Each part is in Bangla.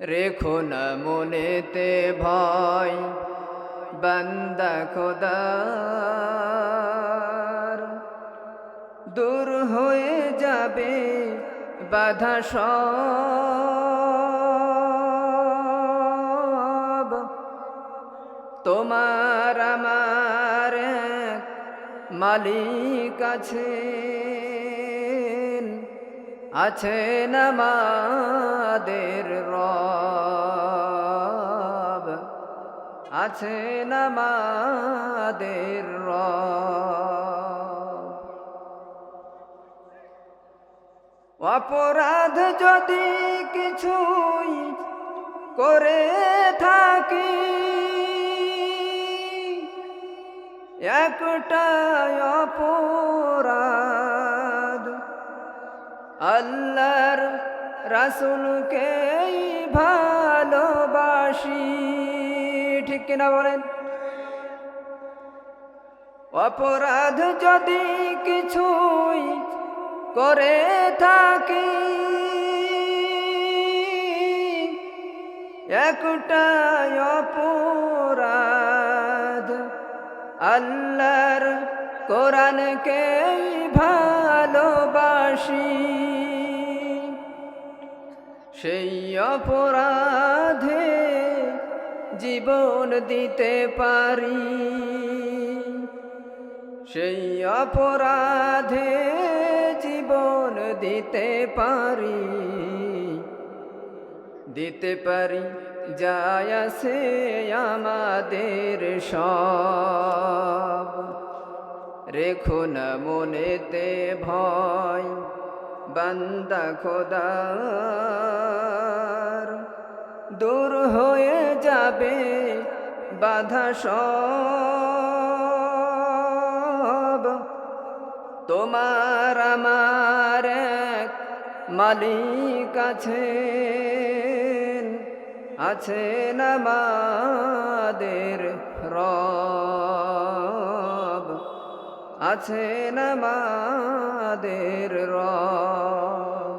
রেখো না মনেতে ভয় বান্দা খোদার। দূর হয়ে যাবে বাধা তোমার আমার মালিক আছেন আছেন আমাদের রব। আছেন আমাদের রব। অপরাধ যদি কিছুই করে থাকি একটা অপরাধ আল্লাহর রাসুলকে ভালোবাসি। ঠিক কিনা বলেন? অপরাধ যদি কিছুই করে থাকি, একটাই অপরাধ আল্লাহর কোরআনকে ভালোবাসি। সেই অপরাধে জীবন দিতে পারি। সেই অপরাধে জীবন দিতে পারি। দিতে পারি, যায় সে আমাদের সব। রেখো না মনেতে ভয়, বান্দা খোদার। দূর হয়ে যাবে বাধা সব। তোমার আমার এক মালিক আছেন আছেন আমাদের রব। আছেন রব।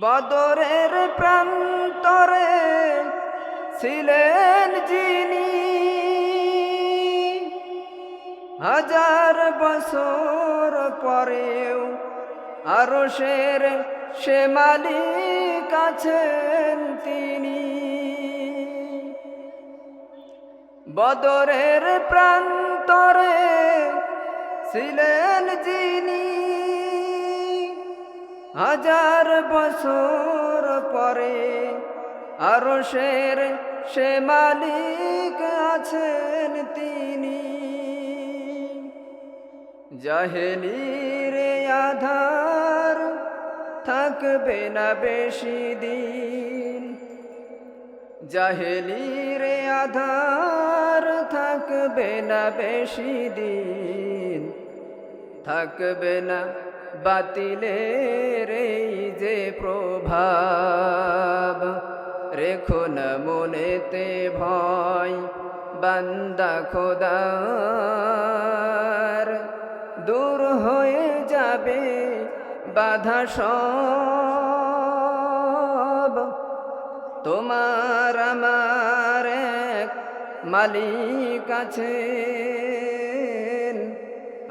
বদরের প্রান্তরে ছিলেন যিনি। হাজার বছর পরেও আরও শের সে মালিক আছেন তিনি। বদরের প্রান্তরে ছিলেন যিনি। হাজার বছর পরে আরও শের সে মালিক আছেন তিনি। জাহেলির আধার থাকবে না বেশি দিন। জাহেলির আধার থাকবে না বেশি দিন। থাকবে না বাতিলের এই যে প্রভাব। রেখো না মনেতে ভয়, বান্দা খোদার। দূর হয়ে যাবে বাধা সব। তোমার আমার এক মালিক আছেন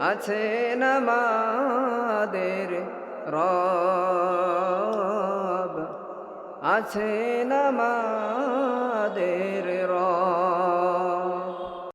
আছেন আমাদের রব আছেন আমাদের রব।